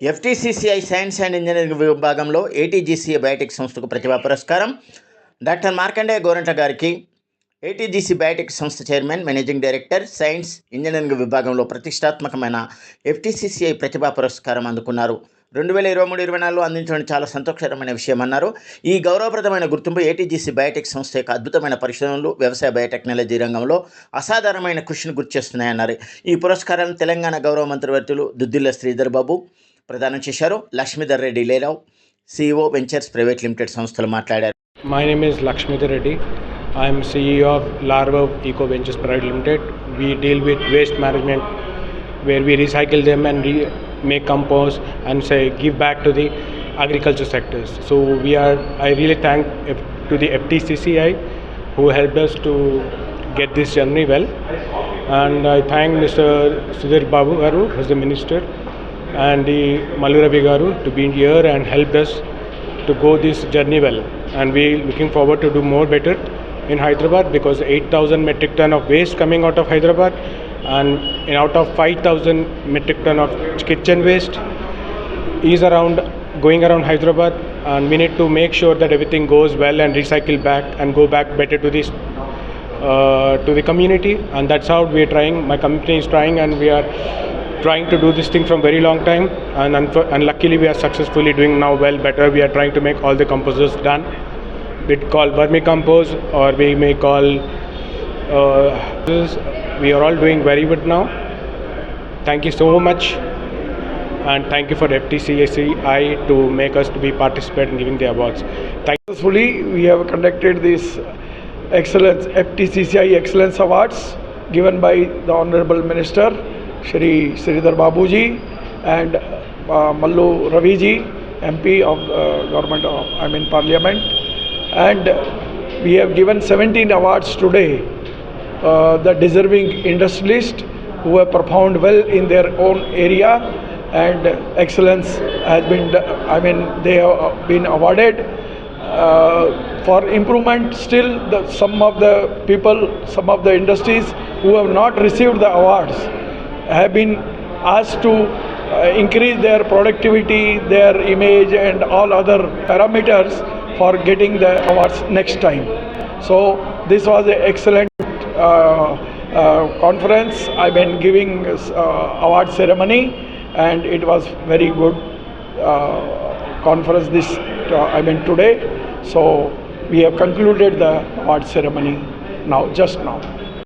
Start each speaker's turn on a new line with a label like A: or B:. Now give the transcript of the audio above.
A: FTCCI science and engineering విభాగంలో ATGC biotech సంస్థకు ప్రతిభా పురస్కారం. డాక్టర్ మార్కండేయ గోరంట గారికి ఏటీజీసీ బయోటెక్ సంస్థ chairman managing director science engineering విభాగంలో ప్రతిష్టాత్మకమైన ఎఫ్టీసీసీఐ ప్రతిభా పురస్కారం అందుకున్నారు. రెండు వేల ఇరవై మూడు ఇరవై నాలుగులో అందించడం చాలా సంతోషకరమైన విషయం అన్నారు. ఈ గౌరవప్రదమైన గుర్తింపు ఏటీజీసీ బయోటెక్ సంస్థ యొక్క అద్భుతమైన పరిశోధనలు వ్యవసాయ బయోటెక్నాలజీ రంగంలో అసాధారణమైన కృషిని గుర్తు చేస్తున్నాయన్నారు ఈ పురస్కారాన్ని తెలంగాణ గౌరవ మంత్రివర్తులు దుద్దిల్ల శ్రీధర్ బాబు ప్రదానం చేశారు. లక్ష్మీధర్ రెడ్డి లేరావు సిఇఓ వెంచర్స్ ప్రైవేట్ లిమిటెడ్ సంస్థలు మాట్లాడారు.
B: My name is Lakshmidhar Reddy. I'm CEO of Larvo eco ventures private limited we deal with waste management where we recycle them and remake compose and say give back to the agriculture sectors so we are I really thank to the FTCCI who help us to get this journey well and I thank mister Sudhir Babu గారు he's the minister and the Mallu Ravi Garu to be here and helped us to go this journey well. And we looking forward to do more better in hyderabad because 8000 metric ton of waste coming out of hyderabad and in out of 5000 metric ton of kitchen waste is around going around hyderabad and we need to make sure that everything goes well and recycle back and go back better to this uh, to the community. And that's how we are trying my company is trying and we are trying to do this thing from very long time and, and luckily we are successfully doing now well better. We are trying to make all the composts done. We call vermicompost or we may call uh, we are all doing very good now. Thank you so much and thank you for FTCSI to make us to be participate in giving the awards. Thank
C: Successfully, we have conducted this excellence FTCCI Excellence Awards given by the Honorable Minister Shri Sridhar Babuji and uh, Mallu Raviji, MP of uh, Government of I mean Parliament, and we have given 17 awards today. Uh, the deserving industrialists who have performed well in their own area and excellence has been I mean they have been awarded uh, for improvement still the, some of the people some of the industries who have not received the awards have been asked to uh, increase their productivity their image and all other parameters for getting the awards next time so this was an excellent uh, uh, conference I've been giving uh, award ceremony and it was very good uh, conference this I mean today. So we have concluded the award ceremony now, just now.